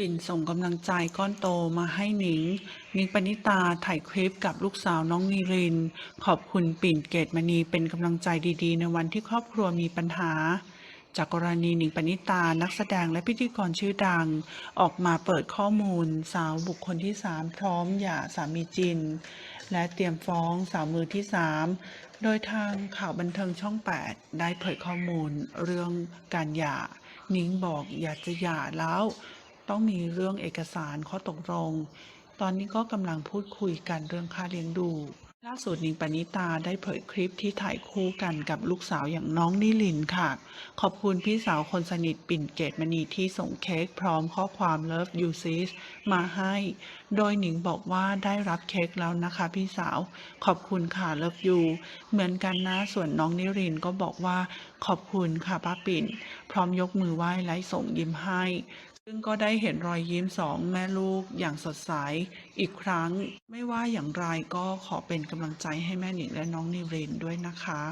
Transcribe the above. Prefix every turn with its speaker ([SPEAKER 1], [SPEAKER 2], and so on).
[SPEAKER 1] ปิ่นส่งกำลังใจก้อนโตมาให้หนิง นิงปณิตาถ่ายคลิปกับลูกสาวน้องนีริน ขอบคุณปิ่นเกตมณีเป็นกำลังใจดีๆ ในวันที่ครอบครัวมีปัญหา จากกรณีหนิงปณิตานักแสดงและพิธีกรชื่อดัง ออกมาเปิดข้อมูล สาวบุคคลที่ 3 พร้อมหย่าสามีจิน และเตรียมฟ้องสาวมือที่ 3 โดยทางข่าวบันเทิงช่อง 8 ได้เผยข้อมูลเรื่องการหย่านิงบอกอยากจะหย่าแล้ว ต้องมีเรื่องเอกสารข้อตกลง ตอนนี้ก็กำลังพูดคุยกันเรื่องค่าเลี้ยงดูล่าสุดนิงปณิตาได้เผยคลิปที่ถ่ายคู่กันกับลูกสาวอย่างน้องนิลินค่ะ ขอบคุณพี่สาวคนสนิทปิ่นเกตมณีที่ส่งเค้กพร้อมข้อความ Love You Sis มาให้ โดยหนิงบอกว่าได้รับเค้กแล้วนะคะพี่สาวขอบคุณค่ะ Love You เหมือนกันนะส่วนน้องนิรินก็บอกว่าขอบคุณค่ะป้าปิ่น พร้อมยกมือไหว้และส่งยิ้มให้ ซึ่งก็ได้เห็นรอยยิ้มสองแม่ลูกอย่างสดใสอีกครั้ง ไม่ว่าอย่างไรก็ขอเป็นกำลังใจให้แม่หนิงและน้องนิรินด้วยนะคะ